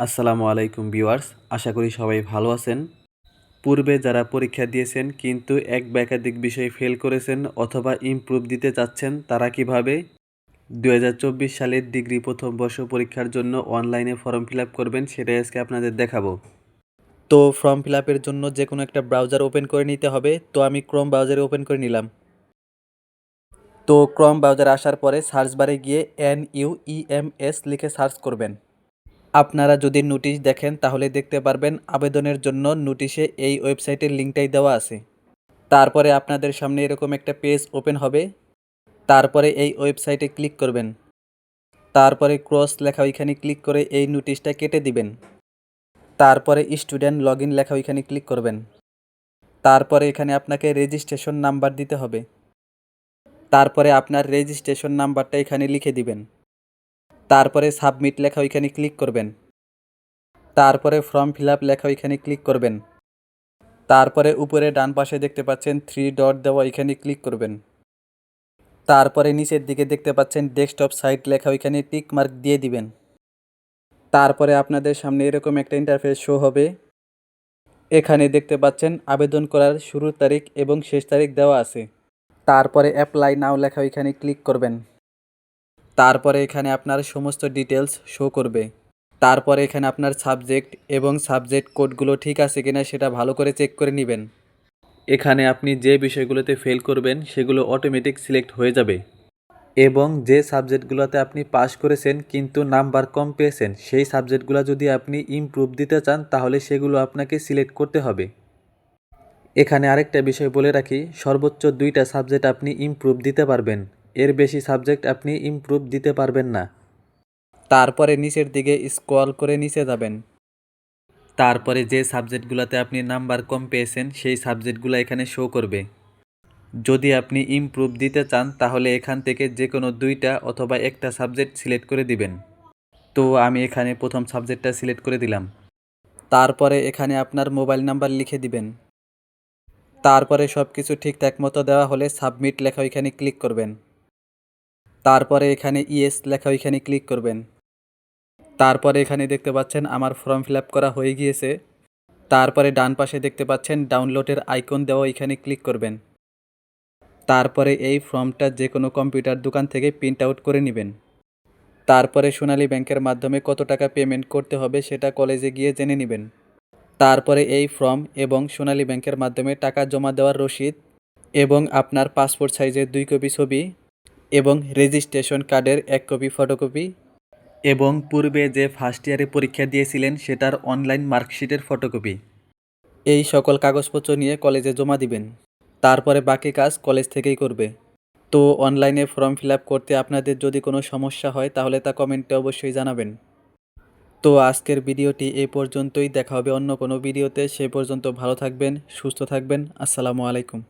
আসসালামু আলাইকুম ভিউয়ার্স, আশা করি সবাই ভালো আছেন। পূর্বে যারা পরীক্ষা দিয়েছেন কিন্তু এক বা একাধিক বিষয়ে ফেল করেছেন অথবা ইমপ্রুভ দিতে চাচ্ছেন, তারা কীভাবে? দু হাজার চব্বিশ সালের ডিগ্রি প্রথম বর্ষ পরীক্ষার জন্য অনলাইনে ফর্ম ফিল করবেন, সেটাই আজকে আপনাদের দেখাবো। তো ফর্ম ফিল জন্য যে কোনো একটা ব্রাউজার ওপেন করে নিতে হবে। তো আমি ক্রোম ব্রাউজারে ওপেন করে নিলাম। তো ক্রম ব্রাউজারে আসার পরে সার্চ বারে গিয়ে N U E M S লিখে সার্চ করবেন। আপনারা যদি নোটিশ দেখেন, তাহলে দেখতে পারবেন আবেদনের জন্য নোটিশে এই ওয়েবসাইটের লিঙ্কটাই দেওয়া আছে। তারপরে আপনাদের সামনে এরকম একটা পেজ ওপেন হবে। তারপরে এই ওয়েবসাইটে ক্লিক করবেন। তারপরে ক্রস লেখা ওইখানে ক্লিক করে এই নোটিশটা কেটে দিবেন। তারপরে স্টুডেন্ট লগ ইন লেখা ওইখানে ক্লিক করবেন। তারপরে এখানে আপনাকে রেজিস্ট্রেশন নাম্বার দিতে হবে। তারপরে আপনার রেজিস্ট্রেশন নাম্বারটা এখানে লিখে দিবেন। তারপরে সাবমিট লেখা ওইখানে ক্লিক করবেন। তারপরে ফর্ম ফিল আপ লেখা ওইখানে ক্লিক করবেন। তারপরে উপরে ডান পাশে দেখতে পাচ্ছেন থ্রি ডট দেওয়া ওইখানে ক্লিক করবেন। তারপরে নিচের দিকে দেখতে পাচ্ছেন ডেস্কটপ সাইট লেখা ওইখানে টিক মার্ক দিয়ে দিবেন। তারপরে আপনাদের সামনে এরকম একটা ইন্টারফেস শো হবে। এখানে দেখতে পাচ্ছেন আবেদন করার শুরুর তারিখ এবং শেষ তারিখ দেওয়া আছে। তারপরে অ্যাপ্লাই নাও লেখা ওইখানে ক্লিক করবেন। তারপরে এখানে আপনার সমস্ত ডিটেলস শো করবে। তারপরে এখানে আপনার সাবজেক্ট এবং সাবজেক্ট কোডগুলো ঠিক আছে কিনা সেটা ভালো করে চেক করে নেবেন। এখানে আপনি যে বিষয়গুলোতে ফেল করবেন সেগুলো অটোমেটিক সিলেক্ট হয়ে যাবে। এবং যে সাবজেক্টগুলোতে আপনি পাস করেছেন কিন্তু নাম্বার কম পেয়েছেন, সেই সাবজেক্টগুলো যদি আপনি ইমপ্রুভ দিতে চান তাহলে সেগুলো আপনাকে সিলেক্ট করতে হবে। এখানে আরেকটা বিষয় বলে রাখি, সর্বোচ্চ দুইটা সাবজেক্ট আপনি ইমপ্রুভ দিতে পারবেন। এর বেশি সাবজেক্ট আপনি ইমপ্রুভ দিতে পারবেন না। তারপরে নিচের দিকে স্ক্রল করে নিচে যাবেন। তারপরে যে সাবজেক্টগুলোতে আপনি নাম্বার কম পেয়েছেন, সেই সাবজেক্টগুলো এখানে শো করবে। যদি আপনি ইমপ্রুভ দিতে চান, তাহলে এখান থেকে যে কোনো দুইটা অথবা একটা সাবজেক্ট সিলেক্ট করে দিবেন। তো আমি এখানে প্রথম সাবজেক্টটা সিলেক্ট করে দিলাম। তারপরে এখানে আপনার মোবাইল নাম্বার লিখে দিবেন। তারপরে সব কিছু ঠিকঠাক মতো দেওয়া হলে সাবমিট লেখা ওইখানে ক্লিক করবেন। তারপরে এখানে ইয়েস লেখা ওইখানে ক্লিক করবেন। তারপরে এখানে দেখতে পাচ্ছেন আমার ফর্ম ফিল করা হয়ে গিয়েছে। তারপরে ডান পাশে দেখতে পাচ্ছেন ডাউনলোডের আইকন দেওয়া এখানে ক্লিক করবেন। তারপরে এই ফর্মটা যে কোনো কম্পিউটার দোকান থেকে প্রিন্ট আউট করে নেবেন। তারপরে সোনালী ব্যাংকের মাধ্যমে কত টাকা পেমেন্ট করতে হবে সেটা কলেজে গিয়ে জেনে নেবেন। তারপরে এই ফর্ম এবং সোনালী ব্যাংকের মাধ্যমে টাকা জমা দেওয়ার রসিদ এবং আপনার পাসপোর্ট সাইজের দুই কপি ছবি এবং রেজিস্ট্রেশন কার্ডের এক কপি ফটোকপি এবং পূর্বে যে ফার্স্ট ইয়ারে পরীক্ষা দিয়েছিলেন সেটার অনলাইন মার্কশিটের ফটোকপি এই সকল কাগজপত্র নিয়ে কলেজে জমা দিবেন। তারপরে বাকি কাজ কলেজ থেকেই করবে। তো অনলাইনে ফর্ম ফিল আপ করতে আপনাদের যদি কোনো সমস্যা হয় তাহলে তা কমেন্টে অবশ্যই জানাবেন। তো আজকের ভিডিওটি এই পর্যন্তই। দেখা হবে অন্য কোনো ভিডিওতে। সে পর্যন্ত ভালো থাকবেন সুস্থ থাকবেন। আসসালামু আলাইকুম।